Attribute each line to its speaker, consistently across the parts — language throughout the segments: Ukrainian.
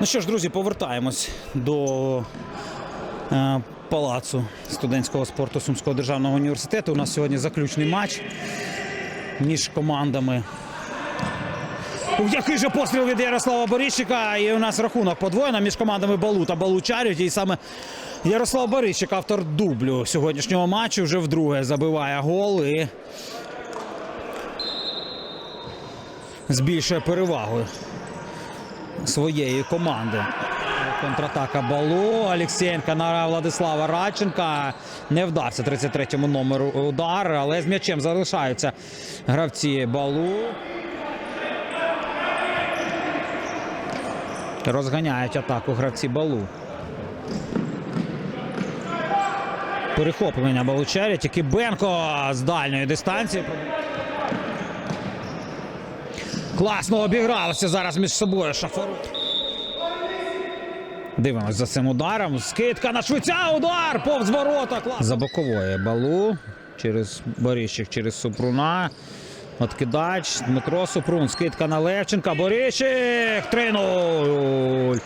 Speaker 1: Ну що ж, друзі, повертаємось до е, палацу студентського спорту Сумського державного університету. У нас сьогодні заключний матч між командами. Який же постріл від Ярослава Борищика. І у нас рахунок подвоєно між командами Балу та Балу Чарюті. І саме Ярослав Борищик, автор дублю сьогоднішнього матчу, вже вдруге забиває гол і збільшує перевагу своєї команди. Контратака Балу. Олексєнка на Владислава Радченка. Не вдався 33-му номеру удар, але з м'ячем залишаються гравці Балу. Розганяють атаку гравці Балу. Перехоплення Балучарі. Тільки Бенко з дальньої дистанції. Класно обігралося зараз між собою Шафару. Дивимось за цим ударом. Скидка на швиця. Удар повз ворота. Клас. За бокової балу через Боріщик, через Супруна. Откидач Дмитро Супрун. Скидка на Левченка. Боріщик. 3-0.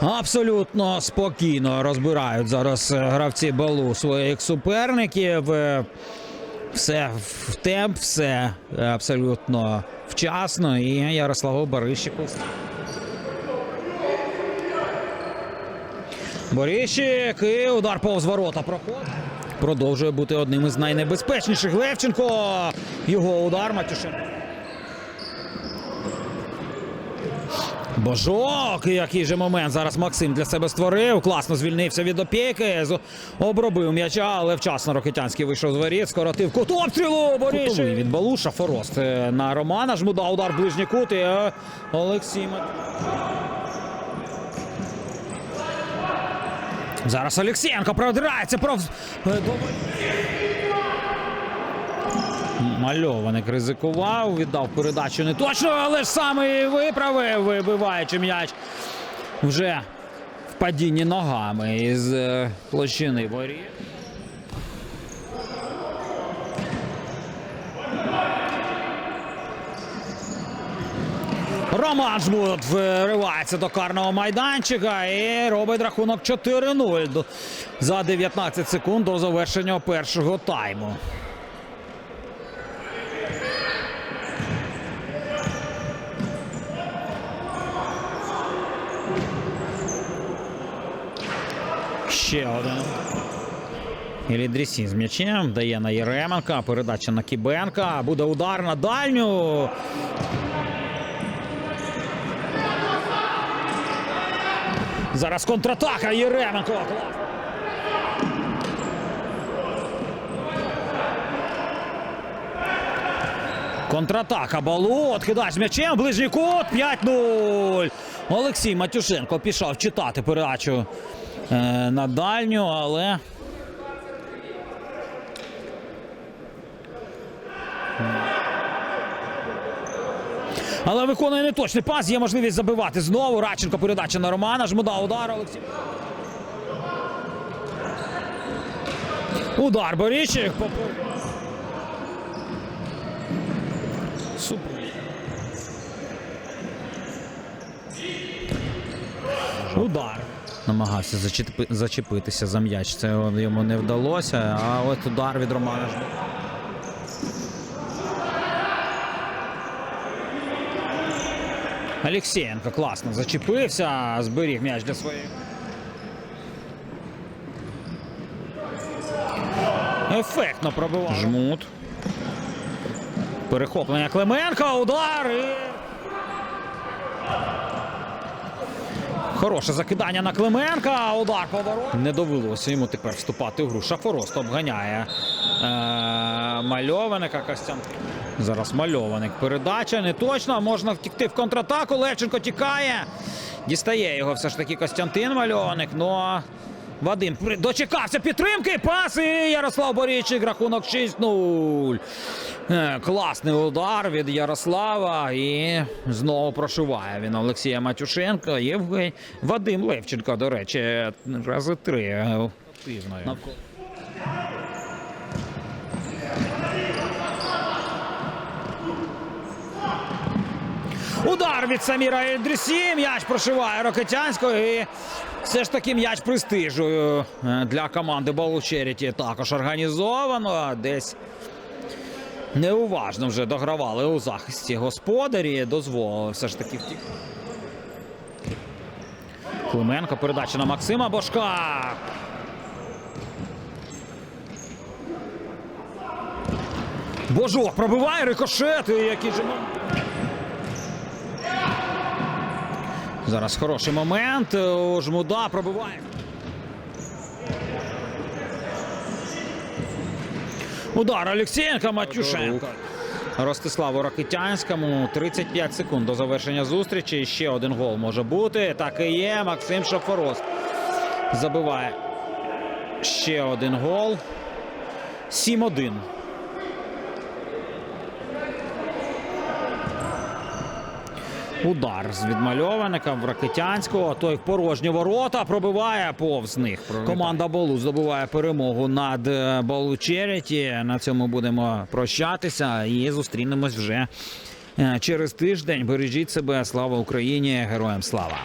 Speaker 1: Абсолютно спокійно розбирають зараз е, гравці балу своїх суперників. Е, Все в темп, все абсолютно вчасно. І Ярославу Барищику. Боріщик і удар повз ворота проходить. Продовжує бути одним із найнебезпечніших. Левченко. Його удар Матюшенко. Божок, який же момент зараз Максим для себе створив. Класно звільнився від опіки. Обробив м'яча, але вчасно Рокитянський вийшов з воріт, скоротив кут обстрілу. Боріший від Балуша. Форост е, на Романа. Жмуда удар в ближній кут. І е, Олексій Зараз Олексієнко продирається. Про... Мальованик ризикував, віддав передачу не точно, але ж саме і виправив, вибиваючи м'яч вже в падінні ногами із е, площини воріт. Роман Жмут виривається до карного майданчика і робить рахунок 4-0 за 19 секунд до завершення першого тайму. Ще один. Ілідрісін з м'ячем дає на Єременка. Передача на Кібенка. Буде удар на дальню. Зараз контратака Єременко. Контратака Балу. З м'ячем. Ближній кут. 5-0. Олексій Матюшенко пішов читати передачу на дальню, але. Але виконує неточний пас. Є можливість забивати знову. Радченко передача на Романа. Жмуда удар. Олексій. Удар Боріщик. Супер. Удар. Намагався зачепи- зачепитися за м'яч. Це йому не вдалося. А от удар від Романа Жмуда. Олексієнко класно зачепився, зберіг м'яч для своєї. Ефектно пробивав. Жмут. Перехоплення Клименка, удар і... Хороше закидання на Клименка, удар поворот. Не довелося йому тепер вступати в гру. Шафорост обганяє е- мальованика Костянтин. Зараз мальованик. Передача не точно. Можна втікти в контратаку. Левченко тікає. Дістає його все ж таки Костянтин Мальованик. Ну Вадим дочекався підтримки. Пас і Ярослав Борійчик. Рахунок 6-0. Е, Класний удар від Ярослава. І знову прошиває він Олексія Матюшенка. Євгень Вадим Левченко, до речі, рази три. е, активною. Удар від Саміра Ельдрісі. М'яч прошиває Рокетянського. І все ж таки м'яч престижу е, для команди Балучеріті. Також організовано. Десь неуважно вже догравали у захисті господарі. Дозволили все ж таки втік. Клименко передача на Максима Бошка. Божок пробиває рикошет. І Який же момент. Зараз хороший момент. У Жмуда пробиває. Удар Олексієнка Матюшенко. Ростиславу Ракитянському 35 секунд до завершення зустрічі. Ще один гол може бути. Так і є. Максим Шафорост забиває ще один гол. 7-1. Удар з відмальованика в Ракетянського. Той в порожні ворота пробиває повз них. Команда Болу здобуває перемогу над Балу Череті. На цьому будемо прощатися і зустрінемось вже е, через тиждень. Бережіть себе. Слава Україні! Героям слава!